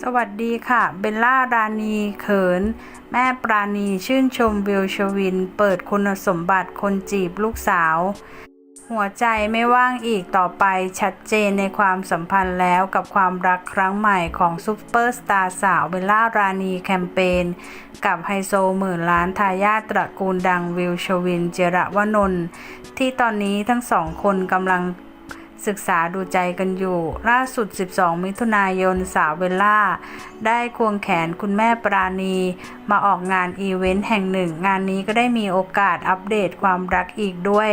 สวัสดีค่ะ เบลล่ารานีเขิน แม่ปราณีชื่นชมวิวชวิน เปิดคุณสมบัติคนจีบลูกสาว หัวใจไม่ว่างอีกต่อไปชัดเจนในความสัมพันธ์แล้วกับความรักครั้งใหม่ของซุปเปอร์สตาร์สาวเบลล่ารานีแคมเปญ กับไฮโซหมื่นล้านทายาทตระกูลดังวิวชวิน เจระวนนท์ที่ตอนนี้ทั้งสองคนกำลัง ศึกษาดูใจกันอยู่ ล่าสุด 12 มิถุนายนสาวเบลล่า ได้ควงแขนคุณแม่ปราณี มาออกงานอีเวนต์แห่งหนึ่ง งานนี้ก็ได้มีโอกาสอัปเดตความรักอีกด้วย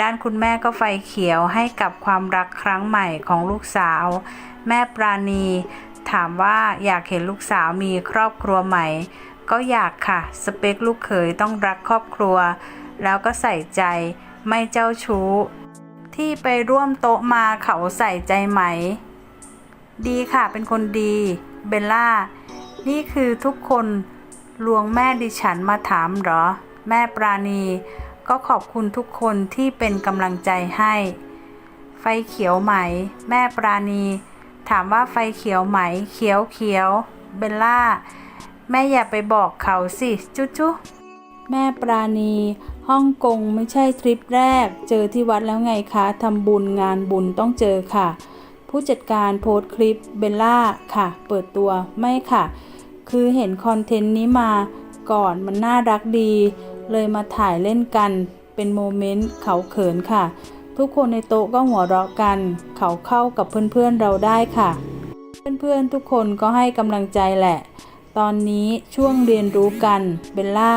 ด้านคุณแม่ก็ไฟเขียวให้กับความรักครั้งใหม่ของลูกสาว แม่ปราณี ถามว่าอยากเห็นลูกสาวมีครอบครัวใหม่ ก็อยากค่ะ สเปคลูกเขยต้องรักครอบครัว แล้วก็ใส่ใจไม่เจ้าชู้ ที่ไปร่วมโต๊ะมาเขาใส่ใจไหม ดีค่ะเป็นคนดี เบลล่า นี่คือทุกคนลวงแม่ดิฉันมาถามเหรอ แม่ปราณี ก็ขอบคุณทุกคนที่เป็นกำลังใจให้ ไฟเขียวไหม แม่ปราณี ถามว่าไฟเขียวไหม เขียวเขียว เบลล่า แม่อย่าไปบอกเขาสิ จุ๊จุ๊ แม่ปราณีฮ่องกงไม่ใช่ทริปแรก เจอที่วัดแล้วไงคะทำบุญงานบุญต้องเจอค่ะ ผู้จัดการโพสต์คลิปเบลล่าค่ะ เปิดตัวไม่ค่ะ คือเห็นคอนเทนต์นี้มาก่อนมันน่ารักดี เลยมาถ่ายเล่นกันเป็นโมเมนต์เขาเขินค่ะ ทุกคนในโต๊ะก็หัวเราะกัน เขาเข้ากับเพื่อนๆเราได้ค่ะ เพื่อนๆทุกคนก็ให้กำลังใจแหละ ตอนนี้ช่วงเรียนรู้กันเบลล่า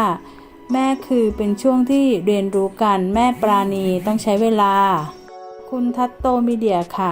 แม่คือเป็นช่วงที่เรียนรู้กันแม่ปราณีต้องใช้เวลา คุณทัตโตมีเดียค่ะ